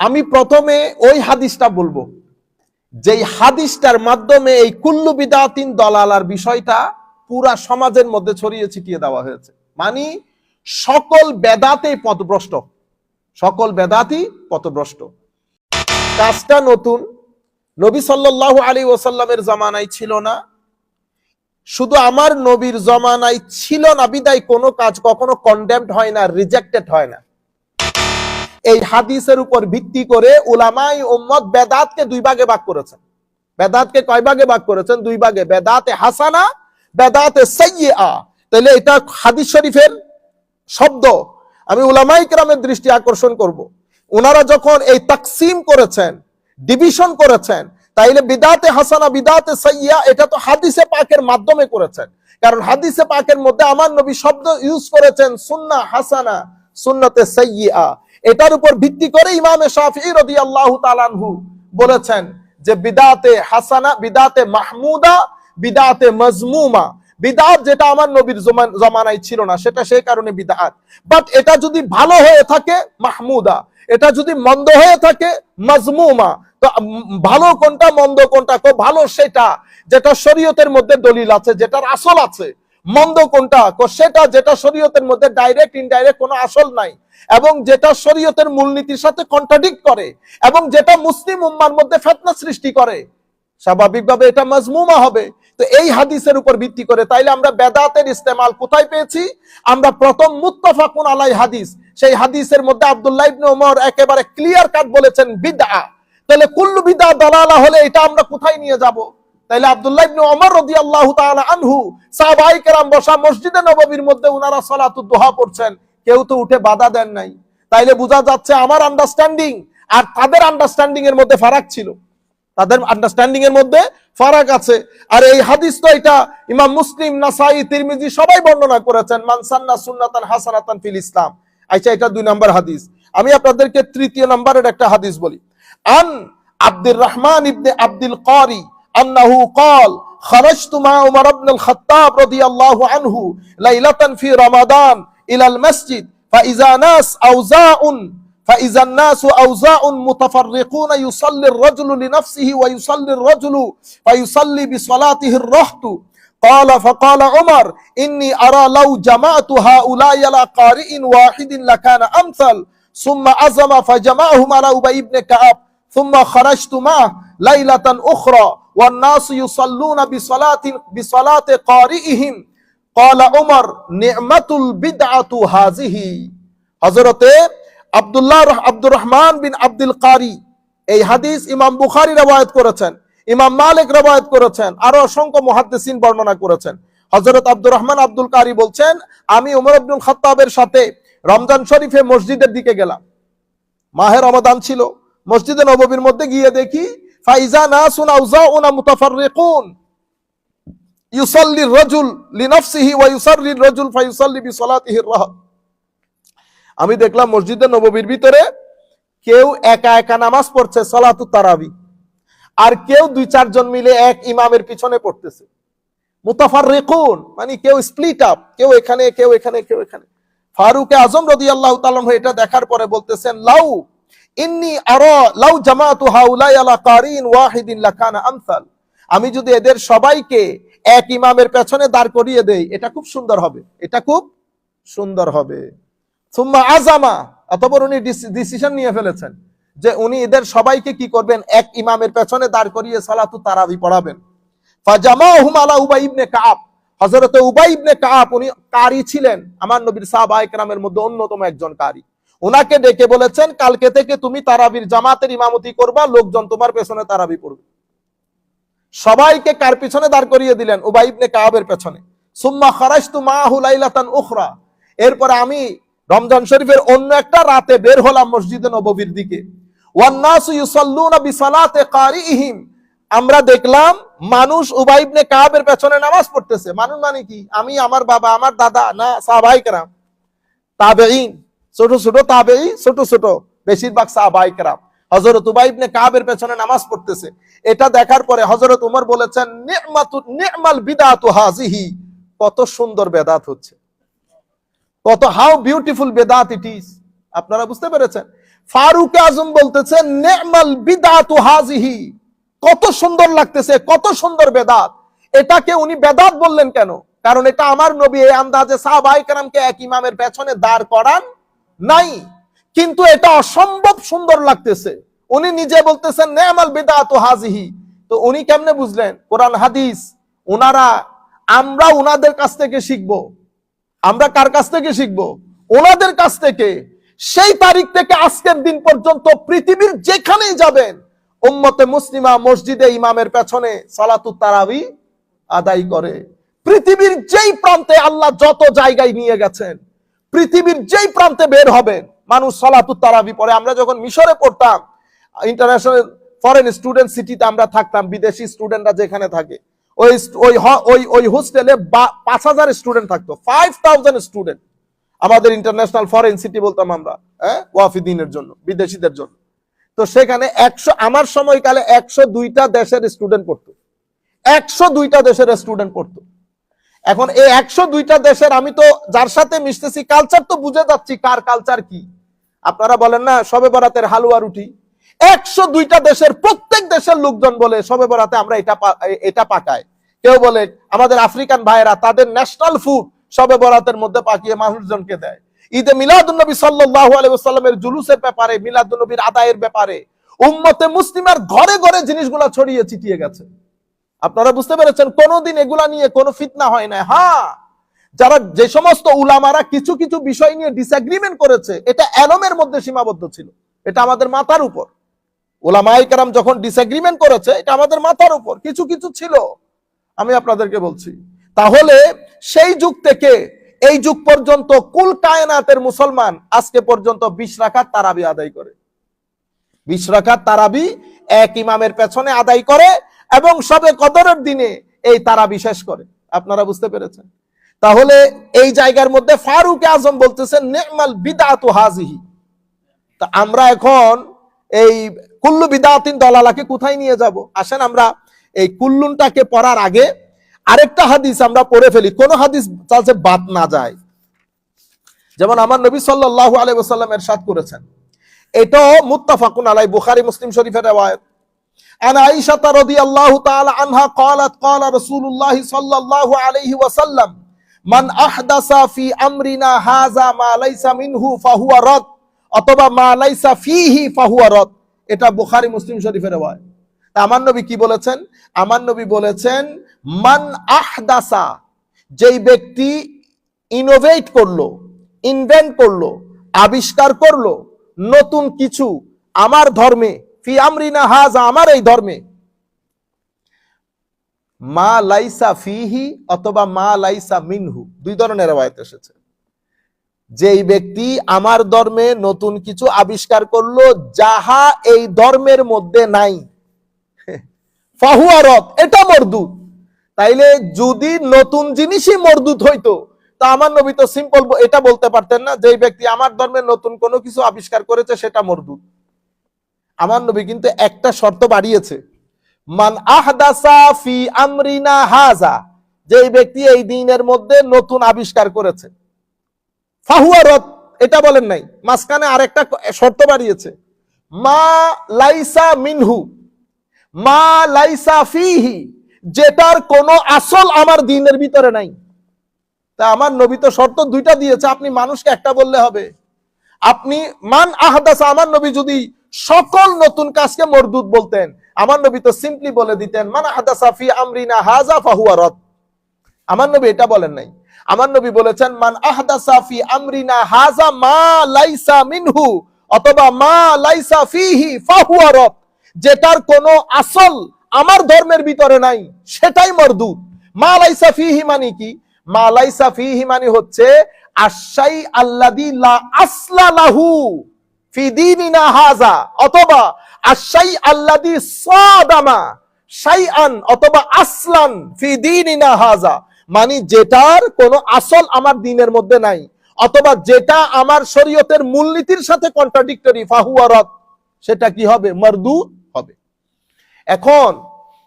আমি প্রথমে ওই হাদিসটা বলব। যেই হাদিসটার মাধ্যমে এই কুল্লু বিদাতিন দলালার বিষয়টা পুরা সমাজের মধ্যে ছড়িয়ে ছিটিয়ে দেওয়া হয়েছে। মানে সকল বেদাতেই পথভ্রষ্ট। সকল বেদাতি পথভ্রষ্ট। কাজটা নতুন। নবী সাল্লাল্লাহু আলী ওসাল্লামের জামানায় ছিল না। শুধু আমার নবীর জমানায় ছিল না। বিদায় কোনো কাজ কখনো কন্ডেমড হয় না রিজেক্টেড হয় না। এই হাদিসের উপর ভিত্তি করে উলামাই উম্মত বেদাতকে দুই ভাগে ভাগ করেছেন। বেদাতকে কয় ভাগে ভাগ করেছেন? দুই ভাগে। বেদাতে হাসানা, বেদাতে সাইয়্যা তাহলে এটা হাদিস শরীফের শব্দ। আমি উলামাই কেরামের দৃষ্টি আকর্ষণ করব। ওনারা যখন এই তাকসিম করেছেন, ডিভিশন করেছেন, তাইলে বিদাতে হাসানা, বিদাতে সাইয়া এটা তো হাদিসে পাকের মাধ্যমে করেছেন। কারণ হাদিসে পাকের মধ্যে আমার নবী শব্দ ইউজ করেছেন, সুন্না হাসানা, সুন্নতে সাইয়া এটার উপর ভিত্তি করে ইমামে শাফি রাদিয়াল্লাহু তাআলাহু বলেছেন যে বিদাতে হাসানা, বিদাতে মাহমুদা, বিদাতে মজমুমা, বিদাত যেটা আমার নবীর জমানায় ছিল না, সেটা সেই কারণে বিদাত। বাট এটা যদি ভালো হয়ে থাকে, মাহমুদা। এটা যদি মন্দ হয়ে থাকে, মজমুমা। তো ভালো কোনটা, মন্দ কোনটা? ভালো সেটা, যেটা শরীয়তের মধ্যে দলিল আছে, যেটার আসল আছে। মন্দ কোনটা? সেটা যেটা শরীয়তের মধ্যে ডাইরেক্ট ইনডাইরেক্ট কোনো আসল নাই। এবং যেটা শরীয়তের মূলনীতির সাথে কন্ট্রাডিক্ট করে, এবং যেটা মুসলিম উম্মার মধ্যে ফেতনা সৃষ্টি করে। স্বাভাবিকভাবে এটা মজমুমা হবে। তো এই হাদিসের উপর ভিত্তি করে তাইলে আমরা বেদাতের ইস্তেমাল কোথায় পেয়েছি? আমরা প্রথম মুত্তাফাকুন আলাই হাদিস। সেই হাদিসের মধ্যে আব্দুল্লাহ ইবনে ওমর একেবারে ক্লিয়ার কাট বলেছেন, বিদআ। তাহলে কুল্লু বিদআ দালালা হলে এটা আমরা কোথায় নিয়ে যাব? তাইলে আব্দুল্লাহ ইবনে ওমর রাদিয়াল্লাহু তাআলা আনহু সাহাবাই কেরাম বসা মসজিদে নববীর মধ্যে উনারা সালাতুদ দুহা পড়ছেন। কেউ তো উঠে বাধা দেন নাই। তাইলে বোঝা যাচ্ছে আমার আন্ডারস্ট্যান্ডিং আর তাদের আন্ডারস্ট্যান্ডিং এর মধ্যে ফারাক ছিল। তাদের আন্ডারস্ট্যান্ডিং এর মধ্যে ফারাক আছে। আর এই হাদিস তো এটা ইমাম মুসলিম, নাসাই, তিরমিজি সবাই বর্ণনা করেছেন মানসান্না সুন্নাতান হাসানাতান ফিল ইসলাম। আচ্ছা এটা দুই নম্বর হাদিস। আমি আপনাদেরকে তৃতীয় নম্বরের একটা হাদিস বলি। আন আব্দুর রহমান ইবনে আব্দুল কারি أنه قال خرجت مع عمر بن الخطاب رضي الله عنه ليلة في رمضان إلى المسجد فإذا ناس أوزاء فإذا الناس أوزاء متفرقون يصلي الرجل لنفسه ويصلي الرجل فيصلي بصلاته الرهط قال فقال عمر إني أرى لو جمعت هؤلاء على قارئ واحد لكان أمثل. ثم عزم فجمعهم على أبي بن كعب ثم خرجت معه ليلة أخرى. والناس يصلون بصلاة بصلاة قارئهم قال عمر نعمة البدعة هذه হজরতে আব্দুল্লাহ রহ- আব্দুর রহমান বিন আব্দুল কারি এই হাদিস ইমাম বুখারী রবায়ত করেছেন ইমাম মালিক রবায়ত করেছেন আরো অসংখ্য মুহাদ্দিসিন বর্ণনা করেছেন হজরত আব্দুর রহমান আব্দুল কারি বলছেন আমি উমর আব্দুল খাত্তাবের সাথে রমজান শরীফে মসজিদের দিকে গেলাম মাহে রমাদান ছিল মসজিদে নববীর মধ্যে গিয়ে দেখি আমি দেখলাম মসজিদে নববীর ভিতরে কেউ একা একা নামাজ পড়ছে, সলাতু তারাবি। আর কেউ দুই চারজন মিলে এক ইমামের পিছনে পড়তেছে। মুতাফার রেকুন মানে কেউ স্প্লিট আপ কেউ এখানে কেউ এখানে কেউ এখানে। ফারুক আজম রদি আল্লাহ এটা দেখার পরে বলতেছেন, লাউ ইন্নি আরও লাউ জামাতু কারিন ওয়াহিদিন লাকানা আমসাল। আমি যদি এদের সবাইকে এক ইমামের পেছনে দাঁড় করিয়ে দেই, এটা খুব সুন্দর হবে। এটা খুব সুন্দর হবে। সুম্মা আজামা অতপর উনি ডিসিশন নিয়ে ফেলেছেন যে উনি এদের সবাইকে কি করবেন? এক ইমামের পেছনে দাঁড় করিয়ে সালাতু তারাবি পড়াবেন। ফাজামাহুম আলা উবাই ইবনে কাব হযরতে উবাই ইবনে উনি কারি ছিলেন। আমার নবীর সাহাবায়ে কেরামের মধ্যে অন্যতম একজন কারি। ওনাকে ডেকে বলেছেন, কালকে থেকে তুমি তারাবির জামাতের ইমামতি করবা, লোকজন তোমার পেছনে তারাবি পড়বে। সবাইকে কার পিছনে দাঁড় করিয়ে দিলেন? উবাই ইবনে কাবের পেছনে। সুম্মা খারাজতু মাহু লাইলাতান উখরা। এরপরে আমি রমজান শরীফের অন্য একটা রাতে বের হলাম মসজিদে নববীর দিকে। ওয়ান্নাসু ইউসাল্লুনা বিসালাতে কারিহিম আমরা দেখলাম মানুষ উবাই ইবনে কাবের পেছনে নামাজ পড়তেছে। মানুষ মানে কি? আমি, আমার বাবা, আমার দাদা, না, সাহাবাই কেরাম, তাবেঈন। ছোট ছোট তাবেঈ ছোট ছোট। বেশিরভাগ সাহাবাই কেরাম হযরত উবাই ইবনে কাবের পেছনে নামাজ পড়তেছে। এটা দেখার পরে হযরত উমর বলেছেন নি'মাল বিদাতু হাজিহি কত সুন্দর বেদাত হচ্ছে। কত, হাউ বিউটিফুল বেদাত ইট ইজ। আপনারা বুঝতে পেরেছেন? ফারুক আজম বলতেছে, নেমাল বিদাতু হাজিহি কত সুন্দর লাগতেছে, কত সুন্দর বেদাত। এটাকে উনি বেদাত বললেন কেন? কারণ এটা আমার নবী, এই আন্দাজে সাহাবাই কারামকে এক ইমামের পেছনে দাঁড় করান নাই। কিন্তু এটা অসম্ভব সুন্দর লাগতেছে। উনি নিজে বলতেছেন নেমাল বিদাতু হাজিহি। তো উনি কেমনে বুঝলেন? কোরআন, হাদিস ওনারা আমরা ওনাদের কাছ থেকে শিখব। আমরা কার কাছ থেকে শিখব? ওনাদের কাছ থেকে। সেই তারিখ থেকে আজকের দিন পর্যন্ত পৃথিবীর যেখানেই যাবেন, উম্মতে মুসলিমা মসজিদে ইমামের পেছনে সালাতুত তারাবি আদায় করে। পৃথিবীর যেই প্রান্তে আল্লাহ যত জায়গায় নিয়ে গেছেন পৃথিবীর যেই প্রান্তে বের হবেন মানুষ সালাতুত তারাবি পড়ে। আমরা যখন মিশরে পড়তাম ইন্টারন্যাশনাল ফরেন স্টুডেন্ট সিটিতে আমরা থাকতাম, বিদেশি স্টুডেন্টরা যেখানে থাকে। ওই ওই ওই ওই হোস্টেলে পাঁচ হাজার স্টুডেন্ট থাকতো ফাইভ থাউজেন্ড স্টুডেন্ট আমাদের ইন্টারন্যাশনাল ফরেন সিটি বলতাম আমরা হ্যাঁ? ওয়াফিদিনের জন্য, বিদেশিদের জন্য। তো সেখানে একশো আমার সময়কালে একশো দুইটা দেশের স্টুডেন্ট পড়তো। একশো দুইটা দেশের স্টুডেন্ট পড়তো। এখন এই একশো দুইটা দেশের আমি তো যার সাথে মিশতেছি কালচার তো বুঝে যাচ্ছি কার কালচার কি। আপনারা বলেন না, সবে বরাতের হালুয়া রুটি। একশো দুইটা দেশের প্রত্যেক দেশের লোকজন বলে সবে বরাতে আমরা এটা এটা পাকাই। কেউ বলে, আমাদের আফ্রিকান ভাইয়েরা তাদের ন্যাশনাল ফুড সবে বরাতের মধ্যে পাকিয়ে মানুষজনকে দেয়। ঈদে মিলাদুন্নবী সাল্লাল্লাহু আলাইহি জুলুসের ব্যাপারে, মিলাদুন্নবীর আদায়ের ব্যাপারে, উম্মতে মুসলিমের ঘরে ঘরে জিনিসগুলো ছড়িয়ে ছিটিয়ে গেছে। আপনারা বুঝতে পেরেছেন, কোনোদিন এগুলা নিয়ে কোনো ফিতনা হয় না হ্যাঁ যারা যে সমস্ত উলামারা কিছু কিছু বিষয় নিয়ে ডিসএগ্রিমেন্ট করেছে, এটা এলমের মধ্যে সীমাবদ্ধ ছিল। এটা আমাদের মাথার উপর। ওলামাই কারাম যখন ডিসএগ্রিমেন্ট করেছে, এটা আমাদের মাথার উপর। কিছু কিছু ছিল। আমি আপনাদেরকে বলছি, তাহলে সেই যুগ থেকে এই যুগ পর্যন্ত কুল কায়নাতের মুসলমান আজকে পর্যন্ত বিশ রাখার তারাবি আদায় করে। বিশ রাখার তারাবি এক ইমামের পেছনে আদায় করে এবং সবে কদরের দিনে এই তারা শেষ করে। আপনারা বুঝতে পেরেছেন? তাহলে এই জায়গার মধ্যে ফারুক আজম বলতেছেন, নেমাল হাজিহি তা আমরা এখন এই কুল্লু বিদাতিন দলালাকে কোথায় নিয়ে যাব? আসেন আমরা এই কুল্লুনটাকে পড়ার আগে আরেকটা হাদিস আমরা পড়ে ফেলি। কোন হাদিস যাতে বাদ না যায়। যেমন আমার নবী সাল্লাল্লাহু আলাইহি ওয়াসাল্লাম এরশাদ করেছেন। এটাও মুত্তাফাকুন আলাই বুখারি, মুসলিম শরীফের রওয়ায়াত। عن عائشة رضي الله تعالى عنها قالت قال رسول الله صلى الله عليه وسلم من أحدث في أمرنا هذا ما ليس منه فهو رد অথবা মা লাইসা ফিহি ফাহুয়া রদ এটা বুখারী মুসলিম শরীফের রওয়ায়াত তা আমার নবী কি বলেছেন আমার নবী বলেছেন মান আহদাসা যেই ব্যক্তি ইনোভেট করলো ইনভেন্ট করলো আবিষ্কার করলো নতুন কিছু আমার ধর্মে ফি আমরিনা আমার এই ধর্মে। মা লাইসা ফিহি অথবা মা লাইসা মিনহু, দুই ধরনের রেওয়ায়ত এসেছে। যেই ব্যক্তি আমার ধর্মে নতুন কিছু আবিষ্কার করল, যাহা এই ধর্মের মধ্যে নাই। ফাহুয়ারত এটা মরদুত তাইলে যদি নতুন জিনিসই মরদুত হইতো, তা আমার নবী তো সিম্পল এটা বলতে পারতেন না, যেই ব্যক্তি আমার ধর্মের নতুন কোনো কিছু আবিষ্কার করেছে, সেটা মরদুত। আমার নবী কিন্তু একটা শর্ত বাড়িয়েছে। মান আহদাসা ফি আমরিনা হাজা, যেই ব্যক্তি এই দিনের মধ্যে নতুন আবিষ্কার করেছে। ফাহুয়ারত এটা বলেন নাই, মাঝখানে আরেকটা শর্ত বাড়িয়েছে। মা লাইসা মিনহু, মা লাইসা ফিহি, যেটার কোনো আসল আমার দিনের ভিতরে নাই। তা আমার নবী তো শর্ত দুইটা দিয়েছে, আপনি মানুষকে একটা বললে হবে। আপনি মান আহদাসা, আমার নবী যদি সকল নতুন কাজকে মরদুদ বলতেন। আমার নবী তো সিম্পলি বলে দিতেন, মান আহদাসা ফি আমরিনা হাজা ফাহুয়া রদ। আমার নবী এটা বলেন নাই। আমার নবী বলেছেন, মান আহদাসা ফি আমরিনা হাজা মা লাইসা মিনহু অথবা মা লাইসা ফিহি ফাহুয়া রদ। যেটার কোনো আসল আমার ধর্মের ভিতরে নাই, সেটাই মরদুদ। মা লাইসা ফিহি মানে কি? মা লাইসা ফিহি মানে হচ্ছে আশাই আল্লাদি লা আসলা লাহু। ফি দীনিনা হাজা, অথবা অথবা হাজা। মানে যেটার কোনো আসল আমার দিনের মধ্যে নাই, অথবা যেটা আমার শরীয়তের মূলনীতির সাথে কন্ট্রাডিক্টরি ফাহুয়ারত সেটা কি হবে? মরদু হবে। এখন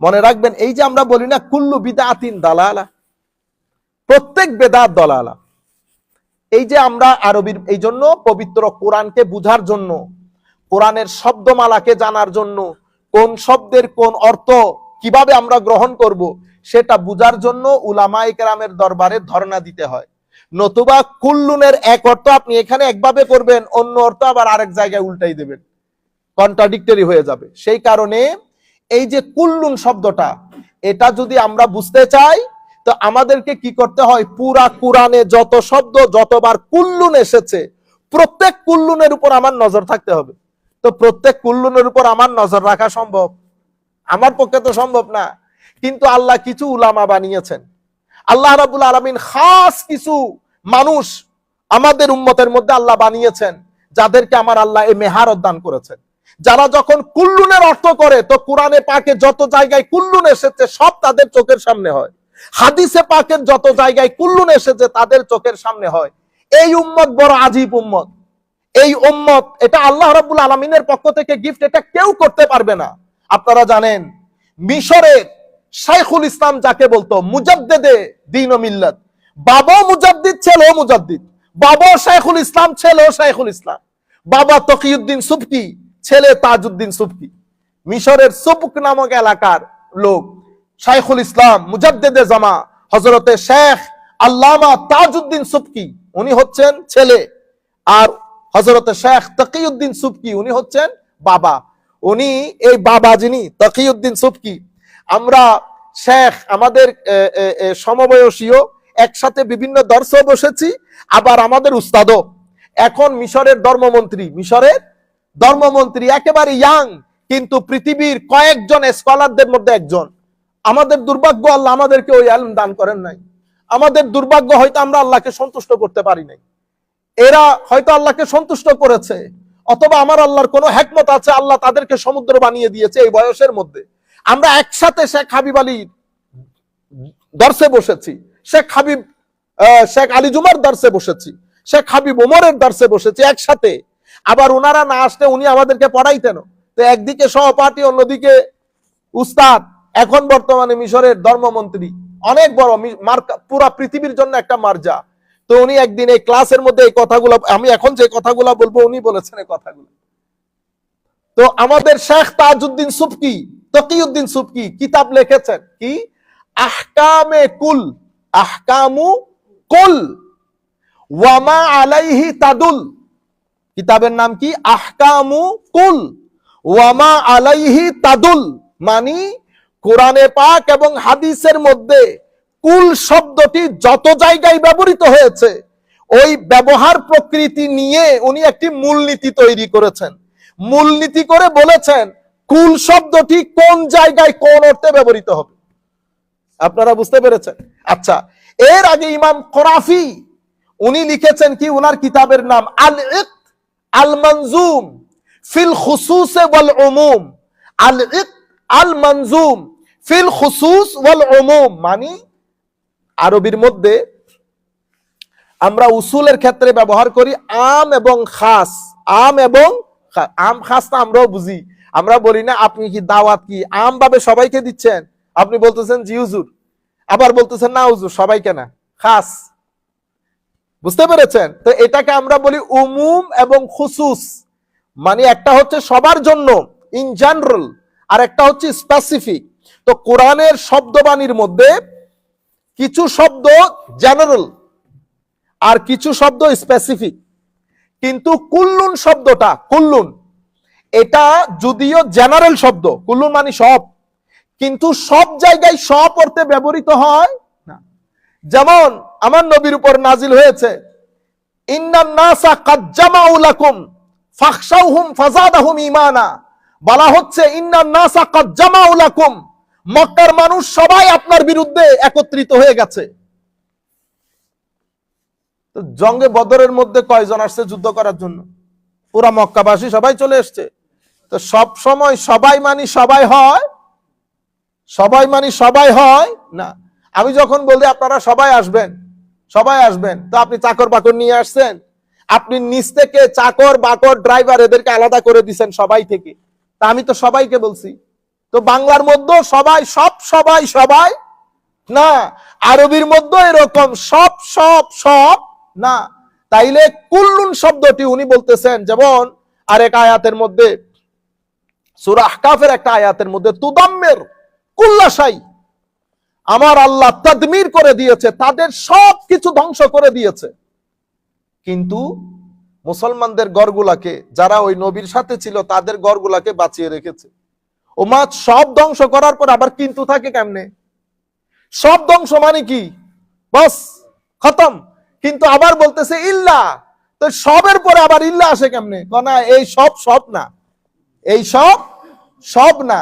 মনে রাখবেন, এই যে আমরা বলি না, কুল্লু বিদাতিন দালালা, প্রত্যেক বেদাত দলালা। এই যে আমরা আরবির এই জন্য পবিত্র কোরআনকে বুঝার জন্য, কোরআনের শব্দমালাকে জানার জন্য, কোন শব্দের কোন অর্থ কীভাবে আমরা গ্রহণ করব, সেটা বুঝার জন্য উলামায়ে কেরামের দরবারে ধর্ণা দিতে হয়। নতুবা কুল্লুনের এক অর্থ আপনি এখানে একভাবে করবেন, অন্য অর্থ আবার আরেক জায়গায় উল্টাই দেবেন। কন্ট্রাডিক্টরি হয়ে যাবে। সেই কারণে এই যে কুল্লুন শব্দটা, এটা যদি আমরা বুঝতে চাই তো আমাদেরকে কি করতে হয়? পুরা কোরআনে যত শব্দ, যতবার কুল্লুন এসেছে, প্রত্যেক কুল্লুনের উপর আমার নজর থাকতে হবে। তো প্রত্যেক কুল্লুনের উপর আমার নজর রাখা সম্ভব? আমার পক্ষে তো সম্ভব না। কিন্তু আল্লাহ কিছু উলামা বানিয়েছেন। আল্লাহ রাবুল আলমিন খাস কিছু মানুষ আমাদের উম্মতের মধ্যে আল্লাহ বানিয়েছেন, যাদেরকে আমার আল্লাহ এই মেহারত দান করেছেন। যারা যখন কুল্লুনের অর্থ করে, তো কোরআনে পাকে যত জায়গায় কুল্লুন এসেছে, সব তাদের চোখের সামনে হয়। হাদিসে পাকের যত জায়গায় কুল্লুন এসেছে, তাদের চোখের সামনে হয়। এই উম্মত বড় আজীব উম্মত। এই উম্মত, এটা আল্লাহ রাব্বুল আলমিনের পক্ষ থেকে গিফট এটা কেউ করতে পারবে না। আপনারা জানেন, মিশরের শাইখুল ইসলাম যাকে বলতো, মুজাদ্দেদে দিন ও মিল্লাত। বাবা মুজাদ্দিদ ছেলেও মুজাদ্দিদ। বাবা শাইখুল ইসলাম ছেলেও শাইখুল ইসলাম। বাবা তকিউদ্দিন সুবকি, ছেলে তাজউদ্দিন সুবকি। মিশরের সুবক নামক এলাকার লোক শাইখুল ইসলাম মুজাদ্দেদে জামা হজরতে শেখ আল্লামা তাজউদ্দিন সুবকি, উনি হচ্ছেন ছেলে। আর হজরতে শেখ তকিউদ্দিন সুবকি, উনি হচ্ছেন বাবা। উনি এই বাবা যিনি, তকিউদ্দিন সুবকি। আমরা শেখ, আমাদের সমবয়সীয় একসাথে বিভিন্ন দর্শে বসেছি, আবার আমাদের উস্তাদও। এখন মিশরের ধর্মমন্ত্রী মিশরের ধর্মমন্ত্রী, একেবারে ইয়াং কিন্তু পৃথিবীর কয়েকজন স্কলারদের মধ্যে একজন। আমাদের দুর্ভাগ্য আল্লাহ আমাদেরকে ওই আলম দান করেন নাই। আমাদের দুর্ভাগ্য হয়তো আমরা আল্লাহকে সন্তুষ্ট করতে পারি নাই। এরা হয়তো আল্লাহকে সন্তুষ্ট করেছে, অথবা আমার আল্লাহর কোনো হ্যাকমত আছে, আল্লাহ তাদেরকে সমুদ্র বানিয়ে দিয়েছে এই বয়সের মধ্যে। আমরা একসাথে শেখ হাবিব আলীর দর্শে বসেছি, শেখ হাবিব শেখ আলী জুমার দর্শে বসেছি, শেখ হাবিব ওমরের দর্শে বসেছি একসাথে। আবার ওনারা না আসলে উনি আমাদেরকে পড়াইতেন তো একদিকে সহপাঠী, অন্যদিকে উস্তাদ। এখন বর্তমানে মিশরের ধর্মমন্ত্রী, অনেক বড় পুরা পৃথিবীর জন্য একটা মার্জা। তো উনি একদিন এই ক্লাসের মধ্যে এই কথাগুলো, আমি এখন যে কথাগুলো বলব, উনি বলেছেন এই কথাগুলো। তো আমাদের Sheikh Tajuddin Subki Taqiuddin Subki কিতাব লিখেছেন কি? আহকামে কুল, আহকামু কুল, ওয়ামা আলাইহি তাদুল। কিতাবের নাম কি? আহকামু কুল, ওয়ামা আলাইহি তাদুল, মানি কোরআনে পাক এবং হাদিসের মধ্যে কুল শব্দটি যত জায়গায় ব্যবহৃত হয়েছে, ওই ব্যবহার প্রকৃতি নিয়ে উনি একটি মূলনীতি তৈরি করেছেন। মূলনীতি করে বলেছেন, কুল শব্দটি কোন জায়গায় কোন অর্থে ব্যবহৃত হবে। আপনারা বুঝতে পেরেছেন? আচ্ছা এর আগে ইমাম করাফি উনি লিখেছেন কি, উনার কিতাবের নাম আল ইক আল মনজুম ফিল খুসুস ওয়াল উমুম আল ইক আল মনজুম ফিল খুসুস ওয়াল উমুম মানে আরবির মধ্যে আমরা উসুলের ক্ষেত্রে ব্যবহার করি আম এবং খাস। আম এবং আম খাস তো আমরাও বুঝি। আমরা বলি না, আপনি কি দাওয়াত কি? আম ভাবে সবাইকে দিচ্ছেন। আপনি বলতেছেন, জি, হুজুর। আবার বলতেছেন, না, হুজুর, সবাইকে না। খাস। বুঝতে পেরেছেন? তো এটাকে আমরা বলি উমুম এবং খুসুস। মানে একটা হচ্ছে সবার জন্য, ইন জেনারেল, আর একটা হচ্ছে স্পেসিফিক তো কোরআনের শব্দবাণীর মধ্যে কিছু শব্দ জেনারেল আর কিছু শব্দ স্পেসিফিক কিন্তু কুল্লুন শব্দটা, কুল্লুন, এটা যদিও জেনারেল শব্দ, কুল্লুন মানে সব, কিন্তু সব জায়গায় সব অর্থে ব্যবহৃত হয় না। যেমন আমার নবীর উপর নাজিল হয়েছে বলা হচ্ছে, ইন্নান নাসা কাজ্জামাউ লাকুম। মক্কার মানুষ সবাই আপনার বিরুদ্ধে একত্রিত হয়ে গেছে। জঙ্গে বদরের মধ্যে কয়জন আসছে যুদ্ধ করার জন্য? পুরা মক্কাবাসী সবাই চলে এসছে। তো সব সময় সবাই মানি সবাই হয়, সবাই মানি সবাই হয় না। আমি যখন বলি আপনারা সবাই আসবেন সবাই আসবেন, তো আপনি চাকর বাকর নিয়ে আসছেন। আপনি নিচ থেকে চাকর বাকর ড্রাইভার এদেরকে আলাদা করে দিচ্ছেন সবাই থেকে। তা আমি তো সবাইকে বলছি। তো বাংলার মধ্যেও সবাই, সব সবাই সবাই না, আরবির মধ্যে এরকম সব সব সব না। তাইলে কুল্লুন শব্দটি উনি বলতেছেন, যেমন আরেক আয়াতের মধ্যে একটা আয়াতের মধ্যে কুল্লাশাই, আমার আল্লাহ তাদমির করে দিয়েছে, তাদের সব কিছু ধ্বংস করে দিয়েছে। কিন্তু মুসলমানদের গড়গুলাকে, যারা ওই নবীর সাথে ছিল, তাদের গড়গুলাকে বাঁচিয়ে রেখেছে। ও মাছ সব ধ্বংস করার পর আবার কিন্তু থাকে কেমনে? সব ধ্বংস মানে কি? বস, খতম। কিন্তু আবার বলতেছে ইল্লা। তো সবের পরে আবার ইল্লা আসে কেমনে? না, এই সব সব না। এই সব সব না।